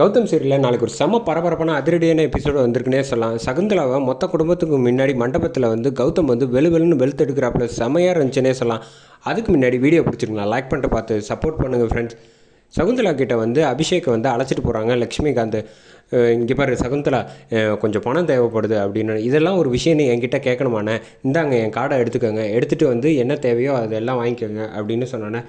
கௌதம் சீரியலில் நாளைக்கு ஒரு செம பரபரப்பான அதிரடியான எபிசோடு வந்திருக்குனே சொல்லலாம். சகுந்தலாவை மொத்த குடும்பத்துக்கு முன்னாடி மண்டபத்தில் வந்து கௌதம் வந்து வெளு வெளுன்னு வெளுத்து எடுக்கிறாப்புல செமையாக இருந்துச்சுன்னே சொல்லலாம். அதுக்கு முன்னாடி வீடியோ பிடிச்சிருக்கலாம் லைக் பண்ணிட்டு பார்த்து சப்போர்ட் பண்ணுங்கள் ஃப்ரெண்ட்ஸ் சகுந்தலா கிட்ட வந்து அபிஷேக்கை வந்து அழைச்சிட்டு போகிறாங்க லக்ஷ்மிகாந்த். இங்கே பாரு சகுந்தலா கொஞ்சம் பணம் தேவைப்படுது அப்படின்னு. இதெல்லாம் ஒரு விஷயம்னு என்கிட்ட கேட்கணுமாண்ணே. இந்தாங்க என் கார்டை எடுத்துக்கோங்க. எடுத்துகிட்டு வந்து என்ன தேவையோ அதெல்லாம் வாங்கிக்கோங்க அப்படின்னு சொன்னோன்னே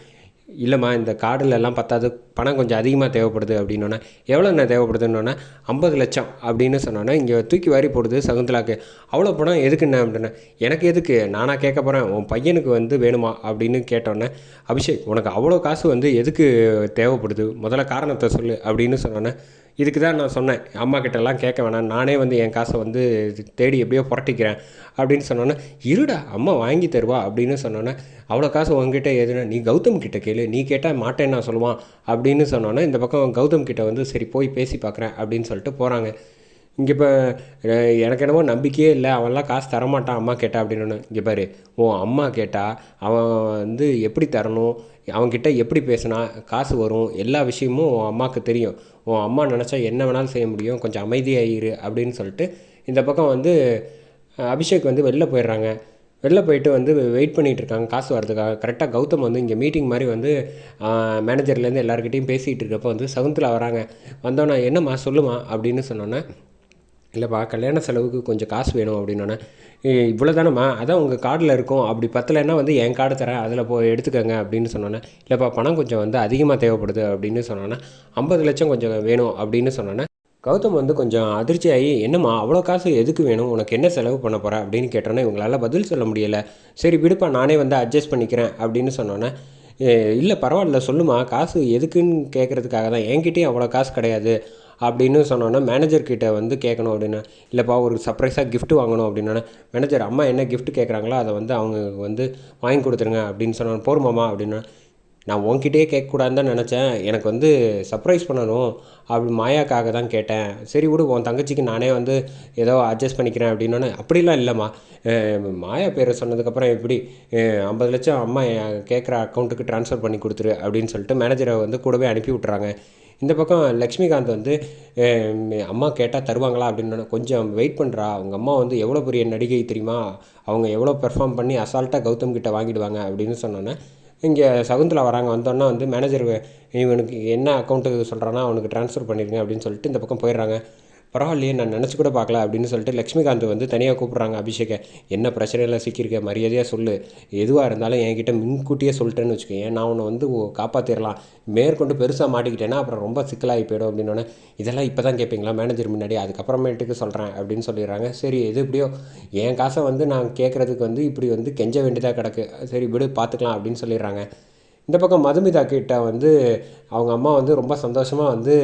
இல்லைம்மா இந்த கார்டுலெல்லாம் பத்தாது பணம் கொஞ்சம் அதிகமாக தேவைப்படுது அப்படின்னோன்னே எவ்வளோ என்ன தேவைப்படுதுன்னொன்னே ஐம்பது லட்சம் அப்படின்னு சொன்னோன்னே இங்கே தூக்கி வாரி போடுது சகுந்தலாக்கு. அவ்வளோ பணம் எதுக்கு என்ன அப்படின்னா எனக்கு எதுக்கு நானாக கேட்க போகிறேன் உன் பையனுக்கு வந்து வேணுமா அப்படின்னு கேட்டோன்னே அபிஷேக் உனக்கு அவ்வளோ காசு வந்து எதுக்கு தேவைப்படுது? முதல்ல காரணத்தை சொல்லு அப்படின்னு சொன்னோன்னே இதுக்கு தான் நான் சொன்னேன் அம்மா கிட்டலாம் கேட்க வேணாம் நானே வந்து என் காசை வந்து தேடி எப்படியோ புரட்டிக்கிறேன் அப்படின்னு சொன்னோன்னே இருடா அம்மா வாங்கி தருவா அப்படின்னு சொன்னோன்னே அவ்வளோ காசு உங்ககிட்ட எதுனா நீ கௌதம் கிட்ட கேளு நீ கேட்டால் மாட்டேன்னு நான் சொல்லுவான் அப்படின்னு சொன்னோன்னே இந்த பக்கம் கௌதம் கிட்ட வந்து சரி போய் பேசி பார்க்குறேன் அப்படின்னு சொல்லிட்டு போகிறாங்க இங்கே இப்போ எனக்கு என்னமோ நம்பிக்கையே இல்லை. அவன்லாம் காசு தரமாட்டான் அம்மா கேட்டா அப்படின்னு. இங்கே பாரு உன் அம்மா கேட்டால் அவன் வந்து எப்படி தரணும் அவன்கிட்ட எப்படி பேசினா காசு வரும் எல்லா விஷயமும் உன் அம்மாவுக்கு தெரியும். உன் அம்மா நினச்சா என்ன வேணாலும் செய்ய முடியும் கொஞ்சம் அமைதியாயிரு அப்படின்னு சொல்லிட்டு இந்த பக்கம் வந்து அபிஷேக் வந்து வெளில போயிடுறாங்க. வெளில போயிட்டு வந்து வெயிட் பண்ணிகிட்டு இருக்காங்க காசு வரதுக்காக கரெக்டாக கௌதம் வந்து இங்கே மீட்டிங் மாதிரி வந்து மேனேஜர்லேருந்து எல்லாருக்கிட்டையும் பேசிகிட்டு இருக்கப்போ வந்து சகுந்தலா வராங்க. வந்தோன்னே என்னம்மா சொல்லுமா அப்படின்னு சொன்னோன்னே இல்லைப்பா கல்யாண செலவுக்கு கொஞ்சம் காசு வேணும் அப்படின்னோன்னே இவ்வளோ தானேம்மா அதான் உங்கள் கார்டில் இருக்கும். அப்படி பத்தலைன்னா வந்து என் கார்டு தரேன். அதில் போய் எடுத்துக்கோங்க. அப்படின்னு சொன்னோன்னே இல்லைப்பா பணம் கொஞ்சம் வந்து அதிகமாக தேவைப்படுது. அப்படின்னு சொன்னோன்னே ஐம்பது லட்சம் கொஞ்சம் வேணும். அப்படின்னு சொன்னோன்னே கௌதம் வந்து கொஞ்சம் அதிர்ச்சியாகி என்னம்மா அவ்வளோ காசு எதுக்கு வேணும்? உனக்கு என்ன செலவு பண்ண போகிற அப்படின்னு கேட்டோன்னே இவங்களால பதில் சொல்ல முடியலை. சரி விடுப்பா நானே வந்து அட்ஜஸ்ட் பண்ணிக்கிறேன். அப்படின்னு சொன்னோன்னே இல்லை பரவாயில்ல சொல்லுமா காசு எதுக்குன்னு கேட்குறதுக்காக தான் என்கிட்டயும் அவ்வளோ காசு கிடையாது அப்படின்னு சொன்னோன்னா மேனேஜர் கிட்ட வந்து கேட்கணும் அப்படின்னா இல்லைப்பா ஒரு சர்ப்ரைஸாக கிஃப்ட்டு வாங்கணும் அப்படின்னா மேனேஜர் அம்மா என்ன கிஃப்ட் கேட்குறாங்களோ அதை வந்து அவங்க வந்து வாங்கி கொடுத்துருங்க அப்படின்னு சொன்னாங்க போருமாம்மா அப்படின்னா நான் உன்கிட்டயே கேட்கக்கூடாதுன்னு தான் நினச்சேன். எனக்கு வந்து சர்ப்ரைஸ் பண்ணணும். அப்படி மாயாக்காக தான் கேட்டேன். சரி விடு உன் தங்கச்சிக்கு நானே வந்து ஏதோ அட்ஜஸ்ட் பண்ணிக்கிறேன் அப்படின்னோன்னே அப்படிலாம் இல்லைம்மா. மாயா பேரை சொன்னதுக்கப்புறம் எப்படி? ஐம்பது லட்சம் அம்மா கேட்குற அக்கௌண்ட்டுக்கு ட்ரான்ஸ்ஃபர் பண்ணி கொடுத்துரு அப்படின்னு சொல்லிட்டு மேனேஜரை வந்து கூடவே அனுப்பி விட்றாங்க இந்த பக்கம் லக்ஷ்மிகாந்த் வந்து அம்மா கேட்டால் தருவாங்களா? அப்படின்னு கொஞ்சம் வெயிட் பண்ணுறா அவங்க அம்மா வந்து எவ்வளோ பெரிய நடிகை தெரியுமா? அவங்க எவ்வளோ பெர்ஃபார்ம் பண்ணி அசால்ட்டாக கௌதம் கிட்ட வாங்கிடுவாங்க அப்படின்னு சொன்னோன்னே இங்கே சகுந்தலா வராங்க வந்தோடனே வந்து மேனேஜர் இவனுக்கு என்ன அக்கௌண்ட்டுக்கு சொல்கிறானா அவனுக்கு ட்ரான்ஸ்ஃபர் பண்ணிடுங்க அப்படின்னு சொல்லிட்டு இந்த பக்கம் போயிடுறாங்க. பரவாயில்லையே நான் நினச்சி கூட பார்க்கல அப்படின்னு சொல்லிட்டு லக்ஷ்மிகாந்த் வந்து தனியாக கூப்பிட்றாங்க அபிஷேகை என்ன பிரச்சனையில் சிக்கியிருக்க? மரியாதையாக சொல்லு. எதுவாக இருந்தாலும் என்கிட்ட முன்கூட்டியே சொல்லிட்டேன்னு வச்சுக்கோங்க நான் உன்னை வந்து காப்பாற்றிடலாம் மேற்கொண்டு பெருசாக மாட்டிக்கிட்டேன்னா அப்புறம் ரொம்ப சிக்கலாகி போயிடும் அப்படின்னோடனே இதெல்லாம் இப்போ தான் கேட்பீங்களா மேனேஜர் முன்னாடி? அதுக்கப்புறமேட்டுக்கு சொல்கிறேன் அப்படின்னு சொல்லிடுறாங்க. சரி எது எப்படியோ என் காசை வந்து நான் கேட்குறதுக்கு வந்து இப்படி வந்து கெஞ்ச வேண்டியதாக கிடக்கு. சரி விடு பார்த்துக்கலாம் அப்படின்னு சொல்லிடுறாங்க. இந்த பக்கம் மதுமிதா கிட்ட வந்து அவங்க அம்மா வந்து ரொம்ப சந்தோஷமாக வந்து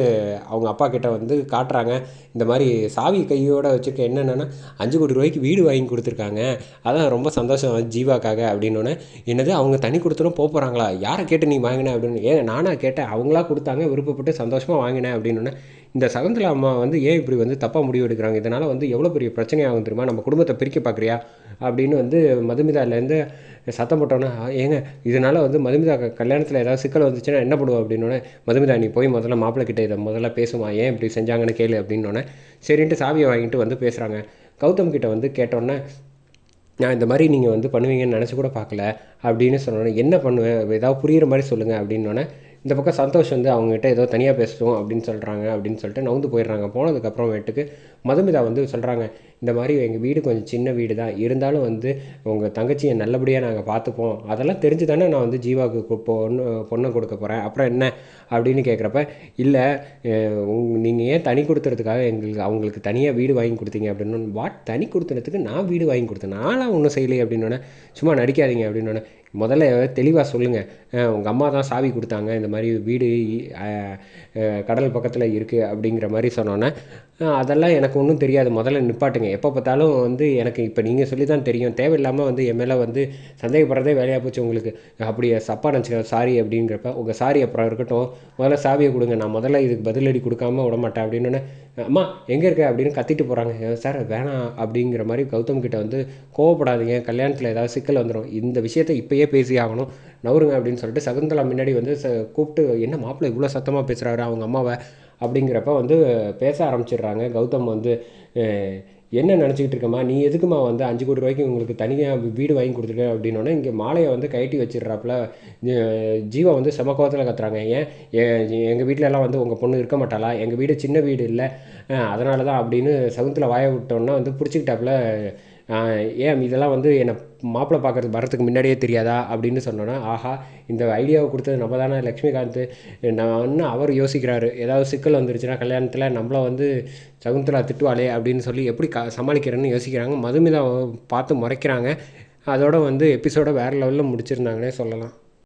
அவங்க அப்பா கிட்ட வந்து காட்டுறாங்க. இந்த மாதிரி சாவி கையோடு வச்சுருக்க என்னென்னா அஞ்சு கோடி ரூபாய்க்கு வீடு வாங்கி கொடுத்துருக்காங்க. அதான் ரொம்ப சந்தோஷம் ஜீவாக்காக அப்படின்னோடனே என்னது அவங்க தனி கொடுத்துரும் போக போகிறாங்களா யாரை கேட்டு நீ வாங்கின அப்படின்னு? ஏன் நானாக கேட்டேன். அவங்களா கொடுத்தாங்க விருப்பப்பட்டு சந்தோஷமாக வாங்கினேன் அப்படின்னோடனே இந்த சகுந்தலா அம்மா வந்து ஏன் இப்படி வந்து தப்பாக முடிவு எடுக்கிறாங்க? இதனால் வந்து எவ்வளோ பெரிய பிரச்சனையாகும் தெரியுமா? நம்ம குடும்பத்தை பிரிக்க பார்க்குறியா? அப்படின்னு வந்து மதுமிதாலேருந்து சத்தம் போட்டோன்னே ஏங்க இதனால் வந்து மதுமிதா கல்யாணத்தில் ஏதாவது சிக்கல் வந்துச்சுன்னா என்ன பண்ணுவோம் அப்படின்னோடனே மதுமிதா நீ போய் முதல்ல மாப்பிள்ளை கிட்டே இதை முதல்ல பேசுமா? ஏன் இப்படி செஞ்சாங்கன்னு கேளு அப்படின்னோடனே சரின்ட்டு சாவியை வாங்கிட்டு வந்து பேசுகிறாங்க கௌதம் கிட்டே வந்து கேட்டோன்னே நான் இந்த மாதிரி நீங்கள் வந்து பண்ணுவீங்கன்னு நினச்சி கூட பார்க்கல அப்படின்னு சொன்னோன்னே என்ன பண்ணுவேன் ஏதாவது புரிகிற மாதிரி சொல்லுங்கள் அப்படின்னோடனே இந்த பக்கம் சந்தோஷ் வந்து அவங்ககிட்ட ஏதோ தனியாக பேசுவோம் அப்படின்னு சொல்கிறாங்க அப்படின்னு சொல்லிட்டு நவுந்து போயிடுறாங்க. போனதுக்கப்புறமேட்டுக்கு மதுமிதா வந்து சொல்கிறாங்க இந்த மாதிரி எங்கள் வீடு கொஞ்சம் சின்ன வீடு தான் இருந்தாலும் வந்து உங்கள் தங்கச்சியை நல்லபடியாக நாங்கள் பார்த்துப்போம். அதெல்லாம் தெரிஞ்சு தானே நான் வந்து ஜீவாவுக்கு பொண்ணு பொண்ணை கொடுக்க போகிறேன் அப்புறம் என்ன அப்படின்னு கேட்குறப்ப இல்லை நீங்கள் ஏன் தனி கொடுத்துறதுக்காக எங்களுக்கு அவங்களுக்கு தனியாக வீடு வாங்கி கொடுத்தீங்க அப்படின்னு வாட் தனி கொடுத்துனதுக்கு நான் வீடு வாங்கி கொடுத்தேன். நான்லாம் ஒன்றும் செய்யலையே அப்படின்னோடனே சும்மா நடிக்காதீங்க அப்படின்னோடனே முதல்ல தெளிவாக சொல்லுங்கள் உங்கள் அம்மா தான் சாவி கொடுத்தாங்க இந்த மாதிரி வீடு கடல் பக்கத்தில் இருக்குது அப்படிங்கிற மாதிரி சொன்னோன்னே அதெல்லாம் எனக்கு எனக்கு ஒன்றும் தெரியாது. முதல்ல நிப்பாட்டுங்க. எப்போ பார்த்தாலும் வந்து எனக்கு இப்போ நீங்கள் சொல்லி தான் தெரியும். தேவையில்லாமல் வந்து என் மேலே வந்து சந்தேகப்படுறதே வேலையாக போச்சு உங்களுக்கு. அப்படி சப்பா நினச்சிக்க சாரி அப்படிங்கிறப்ப உங்கள் சாரி அப்புறம் இருக்கட்டும். முதல்ல சாவியை கொடுங்க. நான் முதல்ல இதுக்கு பதிலடி கொடுக்காம விட மாட்டேன் அப்படின்னு அம்மா எங்கே இருக்க? அப்படின்னு கத்திட்டு போகிறாங்க சார் வேணாம். அப்படிங்கிற மாதிரி கௌதம் கிட்ட வந்து கோவப்படாதீங்க. கல்யாணத்தில் ஏதாவது சிக்கல் வந்துடும் இந்த விஷயத்தை இப்போயே பேசி ஆகணும். நவருங்க அப்படின்னு சொல்லிட்டு சகுந்தலா முன்னாடி வந்து ச கூப்பிட்டு என்ன மாப்பிள்ளை இவ்வளோ சத்தமாக பேசுகிறாரு அவங்க அம்மாவை? அப்படிங்கிறப்ப வந்து பேச ஆரம்பிச்சிடுறாங்க. கௌதம் வந்து என்ன நினச்சிக்கிட்டு இருக்கம்மா? நீ எதுக்குமா வந்து அஞ்சு கோடி ரூபாய்க்கு உங்களுக்கு தனியாக வீடு வாங்கி கொடுத்துருக்க? அப்படின்னோடனே இங்கே மாலையை வந்து கட்டி வச்சிடுறாப்புல. ஜீவா வந்து செம கோவத்தில் கத்துறாங்க. ஏன்? எங்கள் வீட்டிலலாம் வந்து உங்கள் பொண்ணு இருக்க மாட்டாளா? எங்கள் வீடு சின்ன வீடு இல்லை. அதனால தான் அப்படின்னு சகுந்தல வாய விட்டோன்னா வந்து பிடிச்சிக்கிட்டாப்புல ஏன் இதெல்லாம் வந்து என்னை மாப்பிள்ளை பார்க்குறது வர்றதுக்கு முன்னாடியே தெரியாதா அப்படின்னு சொன்னோன்னா ஆஹா இந்த ஐடியாவை கொடுத்தது நம்ம தானே லக்ஷ்மிகாந்த். நான் அவர் யோசிக்கிறாரு. ஏதாவது சிக்கல் வந்துருச்சுன்னா கல்யாணத்தில் நம்மளை வந்து சகுந்தலா திட்டுவாளே அப்படின்னு சொல்லி எப்படி க சமாளிக்கிறேன்னு யோசிக்கிறாங்க. மதுமிதா பார்த்து முறைக்கிறாங்க. அதோட வந்து எபிசோட வேறு லெவலில் முடிச்சிருந்தாங்கன்னே சொல்லலாம்.